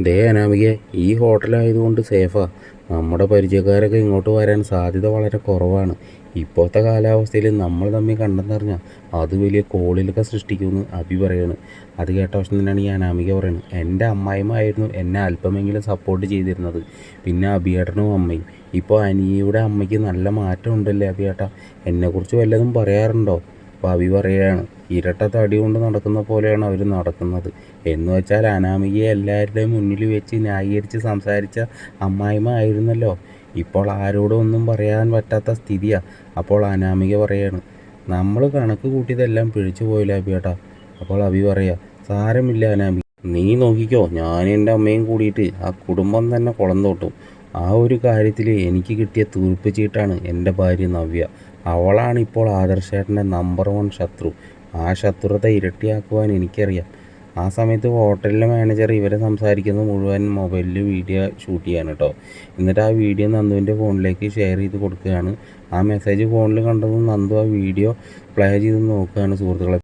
ദേ അനാമിക ഈ ഹോട്ടലായതുകൊണ്ട് സേഫാ. നമ്മുടെ പരിചയക്കാരൊക്കെ ഇങ്ങോട്ട് വരാൻ സാധ്യത വളരെ കുറവാണ്. ഇപ്പോഴത്തെ കാലാവസ്ഥയിൽ നമ്മൾ തമ്മിൽ കണ്ടെന്നറിഞ്ഞാൽ അത് വലിയ കോളിലൊക്കെ സൃഷ്ടിക്കുമെന്ന് അഭി പറയാണ്. അത് കേട്ട വശം തന്നെയാണ് ഈ അനാമിക പറയുന്നത് എന്റെ അമ്മായിമായിരുന്നു എന്നെ അല്പമെങ്കിലും സപ്പോർട്ട് ചെയ്തിരുന്നത്. പിന്നെ അഭിയേട്ടനും അമ്മയും. ഇപ്പോൾ അനിയയുടെ അമ്മയ്ക്ക് നല്ല മാറ്റം ഉണ്ടല്ലേ അഭിയേട്ട? എന്നെക്കുറിച്ച് വല്ലതും പറയാറുണ്ടോ? അഭി പറയുകയാണ് ഇരട്ട തടി കൊണ്ട് നടക്കുന്ന പോലെയാണ് അവർ നടക്കുന്നത്. എന്ന് വെച്ചാൽ അനാമികയെ എല്ലാവരുടെയും മുന്നിൽ വെച്ച് ന്യായീകരിച്ച് സംസാരിച്ച അമ്മായിമ്മ ആയിരുന്നല്ലോ. ഇപ്പോൾ ആരോടും ഒന്നും പറയാൻ പറ്റാത്ത സ്ഥിതിയാണ് അപ്പോൾ അനാമിക പറയാണ് നമ്മൾ കണക്ക് കൂട്ടിയതെല്ലാം പിഴിച്ചു പോയില്ല അഭിയേട്ടാ അപ്പോൾ അബി പറയാ സാരമില്ല അനാമിക. നീ നോക്കിക്കോ ഞാനും എന്റെ അമ്മയും കൂടിയിട്ട് ആ കുടുംബം തന്നെ കുളം തോട്ടും. ആ ഒരു കാര്യത്തിൽ എനിക്ക് കിട്ടിയ തീർപ്പ് ചീട്ടാണ് എന്റെ ഭാര്യ നവ്യ. അവളാണ് ഇപ്പോൾ ആദർശേട്ടന്റെ നമ്പർ വൺ ശത്രു. ആ ശത്രുത ഇരട്ടിയാക്കുവാൻ എനിക്കറിയാം. ആ സമയത്ത് ഹോട്ടലിലെ മാനേജർ ഇവരെ സംസാരിക്കുന്നത് മുഴുവൻ മൊബൈലിൽ വീഡിയോ ഷൂട്ട് ചെയ്യാണ് കേട്ടോ എന്നിട്ട് ആ വീഡിയോ നന്ദുവിന്റെ ഫോണിലേക്ക് ഷെയർ ചെയ്ത് കൊടുക്കുകയാണ്. ആ മെസ്സേജ് ഫോണിൽ കണ്ടതും നന്ദു ആ വീഡിയോ പ്ലേ ചെയ്ത് നോക്കുകയാണ് സുഹൃത്തുക്കളെ.